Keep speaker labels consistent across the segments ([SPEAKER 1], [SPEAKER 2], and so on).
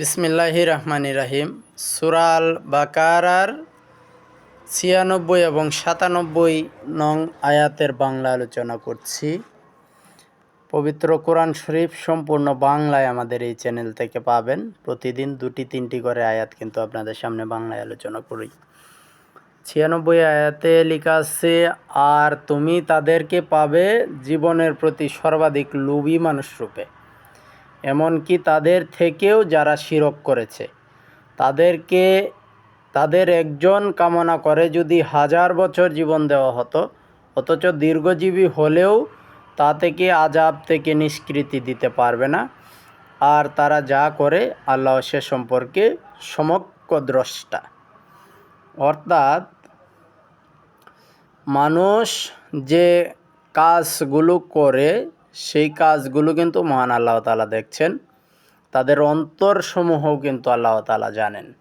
[SPEAKER 1] বিসমিল্লাহি রহমানি রাহিম। সুরাল বাকারার ছিয়ানব্বই এবং সাতানব্বই নং আয়াতের বাংলা আলোচনা করছি। পবিত্র কোরআন শরীফ সম্পূর্ণ বাংলায় আমাদের এই চ্যানেল থেকে পাবেন। প্রতিদিন দুটি, তিনটি করে আয়াত কিন্তু আপনাদের সামনে বাংলায় আলোচনা করি। ছিয়ানব্বই আয়াতে লেখা আছে, আর তুমি তাদেরকে পাবে জীবনের প্রতি সর্বাধিক লোভী মানুষ রূপে। এমনকি তাদের থেকেও যারা শিরক করেছে, তাদেরকে, তাদের একজন কামনা করে যদি হাজার বছর জীবন দেওয়া হতো, অথচ দীর্ঘজীবী হলেও তা থেকে আজাব থেকে নিষ্কৃতি দিতে পারবে না। আর তারা যা করে আল্লাহ সে সম্পর্কে সমক্ষ দ্রষ্টা অর্থাৎ মানুষ যে কাজগুলো করে সেই কাজগুলো কিন্তু মহান আল্লাহ তালা দেখছেন। তাদের অন্তরসমূহও কিন্তু আল্লাহ তালা জানেন।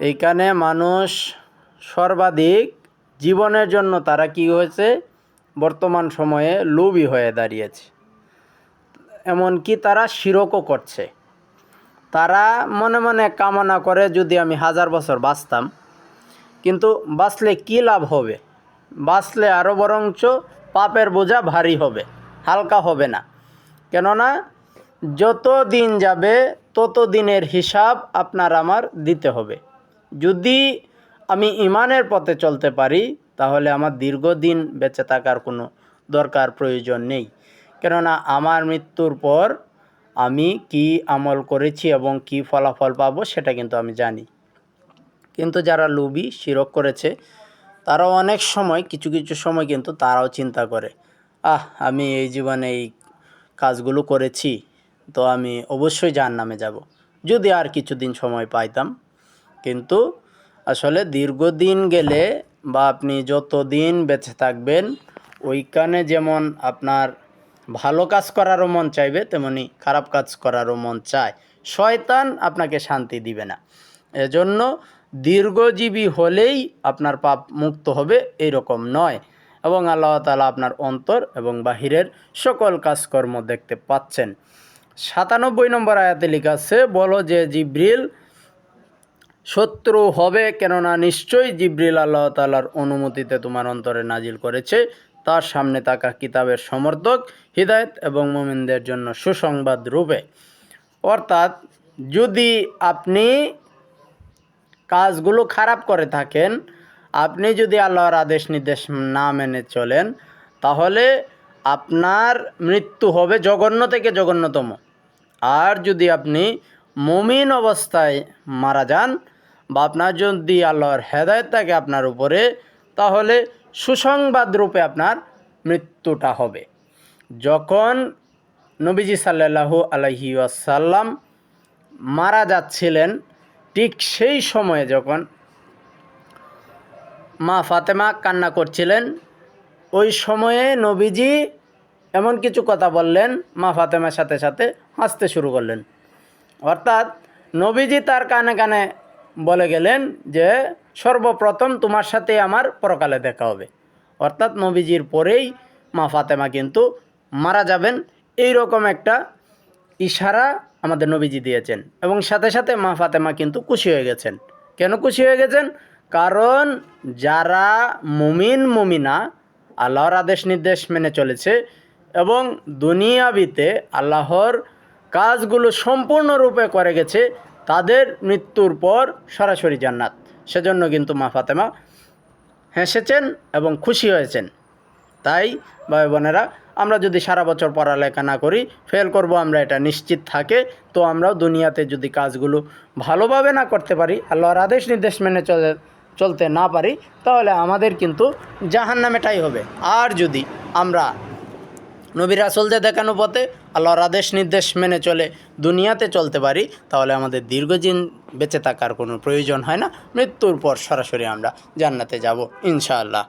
[SPEAKER 1] এইখানে মানুষ সর্বাধিক জীবনের জন্য তারা কি হয়েছে? বর্তমান সময়ে লোভী হয়ে দাঁড়িয়েছে। এমনকি তারা শিরকও করছে। তারা মনে মনে কামনা করে, যদি আমি হাজার বছর বাঁচতাম, কিন্তু বাঁচলে কী লাভ হবে? বাঁচলে আরও বরঞ্চ পাপের বোঝা ভারী হবে। হালকা হবে না। কেননা যত দিন যাবে, তত দিনের হিসাব আপনার আমার দিতে হবে। যদি আমি ইমানের পথে চলতে পারি, তাহলে আমার দীর্ঘদিন বেঁচে থাকার কোনো দরকার, প্রয়োজন নেই। কেননা আমার মৃত্যুর পর আমি কি আমল করেছি এবং কি ফলাফল পাবো, সেটা কিন্তু আমি জানি। কিন্তু যারা লুবি শিরক করেছে, তারাও অনেক সময়, কিছু কিছু সময় কিন্তু তারাও চিন্তা করে। আহ, আমি এই জীবনে এই কাজগুলো করেছি, তো আমি অবশ্যই যার নামে যাব। যদি আর কিছুদিন সময় পাইতাম, কিন্তু আসলে দীর্ঘদিন গেলে বা আপনি যত দিন বেঁচে থাকবেন, ওইখানে যেমন আপনার ভালো কাজ করারও মন চাইবে, তেমনি খারাপ কাজ করারও মন চায়। শয়তান আপনাকে শান্তি দিবে না। এজন্য দীর্ঘজীবী হলেই আপনার পাপ মুক্ত হবে, এরকম নয়। এবং আল্লাহ তালা আপনার অন্তর এবং বাহিরের সকল কাজকর্ম দেখতে পাচ্ছেন। সাতানব্বই নম্বর আয়াতে লেখা আছে, বলো যে জিব্রিল শত্রু হবে কেননা নিশ্চয়ই জিব্রিল আল্লাহ তালার অনুমতিতে তোমার অন্তরে নাজিল করেছে। তার সামনে থাকা কিতাবের সমর্থক, হৃদায়ত এবং মোমিনদের জন্য সুসংবাদ রূপে। অর্থাৎ যদি আপনি কাজগুলো খারাপ করে থাকেন আপনি যদি আল্লাহর আদেশ নির্দেশ না মেনে চলেন, তাহলে আপনার মৃত্যু হবে জঘন্য থেকে জঘন্যতম। আর যদি আপনি মমিন অবস্থায় মারা যান বা আপনার যদি আল্লাহর হেদায়ত থাকে আপনার উপরে, তাহলে সুসংবাদ রূপে আপনার মৃত্যুটা হবে। যখন নবীজি সাল্লাহু আলহি আসাল্লাম মারা যাচ্ছিলেন, ঠিক সেই সময়ে যখন মা ফাতেমা কান্না করছিলেন। ওই সময়ে নবীজি এমন কিছু কথা বললেন, মা ফাতেমার সাথে সাথে হাসতে শুরু করলেন। অর্থাৎ নবীজি তার কানে কানে বলে গেলেন যে, সর্বপ্রথম তোমার সাথে আমার পরকালে দেখা হবে। অর্থাৎ নবীজির পরেই মা ফাতেমা কিন্তু মারা যাবেন। এই রকম একটা ইশারা আমাদের নবীজি দিয়েছেন এবং সাথে সাথে মা ফাতেমা কিন্তু খুশি হয়ে গেছেন। কেন খুশি হয়ে গেছেন? কারণ যারা মুমিন, মুমিনা, আল্লাহর আদেশ নির্দেশ মেনে চলেছে এবং দুনিয়াবিতে আল্লাহর কাজগুলো সম্পূর্ণরূপে করে গেছে, তাদের মৃত্যুর পর সরাসরি জান্নাত। সেজন্য কিন্তু মা ফাতেমা হেসেছেন এবং খুশি হয়েছেন। তাই ভাই বোনেরা, আমরা যদি সারা বছর পড়ালেখা না করি ফেল করব আমরা, এটা নিশ্চিত থাকে। তো আমরাও দুনিয়াতে যদি কাজগুলো ভালোভাবে না করতে পারি, আল্লাহর আদেশ নির্দেশ মেনে চলে চলতে না পারি, তাহলে আমাদের কিন্তু জাহান নামেটাই হবে। আর যদি আমরা নবীর আসলদের দেখানো পথে আল্লাহর আদেশ নির্দেশ মেনে চলে দুনিয়াতে চলতে পারি, তাহলে আমাদের দীর্ঘদিন বেঁচে থাকার কোনো প্রয়োজন হয় না। মৃত্যুর পর সরাসরি আমরা জান্নাতে যাব, ইনশাআল্লাহ।